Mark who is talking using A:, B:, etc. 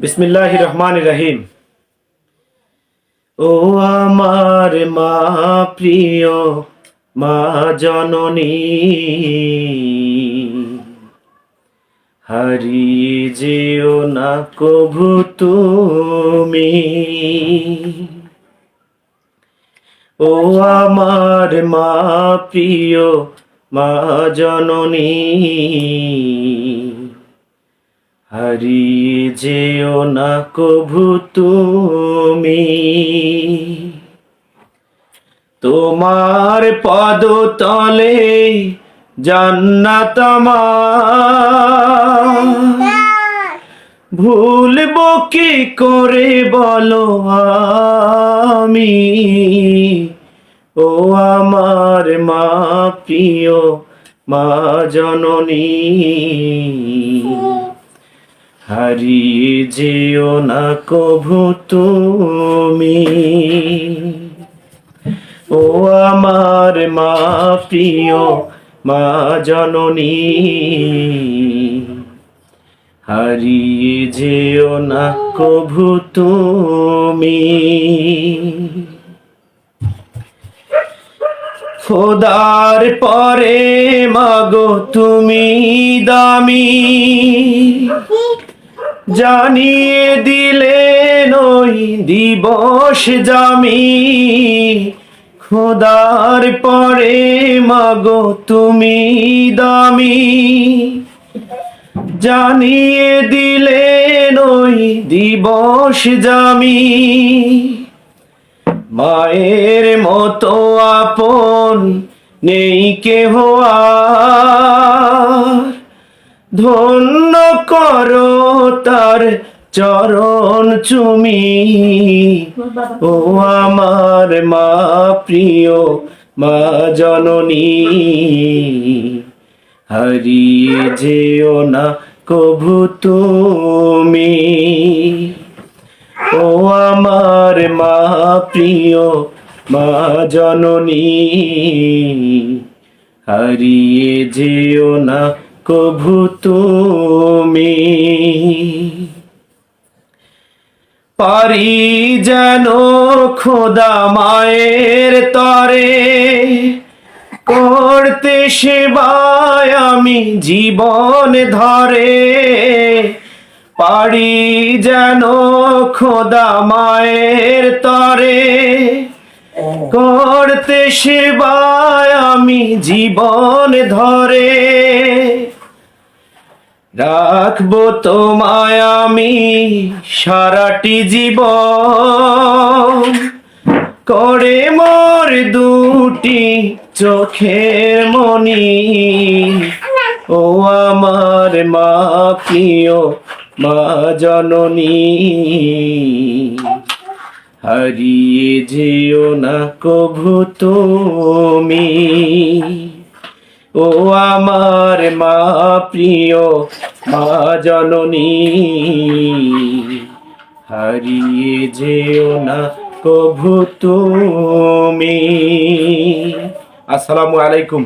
A: বিসমিল্লাহ রহমান রহিম। ও আমার মা প্রিয়, মা জননী হারিয়ে যেও না কভু তুমি। ও আমার মা প্রিয়, মা জননী হারিয়ে যেও না কভু তুমি। তোমার পদ তলে জান্নাত আমার। ভুলব কি করে বলো আমি? ও আমার মা প্রিয় মা জননী। হারিয়ে যেও না কভু তুমি। ও আমার মা প্রিয়, মা জননী। হারিয়ে যেও না কভু তুমি। খোদার পরে মাগো তুমি দামি। জানিয়ে দিলে নই দিবস জামি। খোদার পরে মাগো তুমি দামি। জানিয়ে দিলে নই দিবস জামি। মায়ের মতো আপন নেই কেহ আর। ধন্য করো তার চরণ চুমি। ও আমার মা প্রিয়, মা জননী। হারিয়ে যেও না কভু তুমি। ও আমার মা প্রিয়, মা জননী। হারিয়ে যেও না কভু তুমি পারি যেন খোদা মায়ের তরে করতে সেবায় আমি জীবন ধরে। পারি যেন খোদা মায়ের তরে করতে সেবায় আমি জীবন ধরে। রাখব তোমায় আমি সারাটি জীবন। করে মোর দুটি চোখের মনি। ও আমার মা প্রিয়, মা জননী। হারিয়ে যেও না কভু তুমি। ও আমার মা প্রিয় মা জননী হারিয়ে যেও না কভু তুমি। আসসালামু আলাইকুম।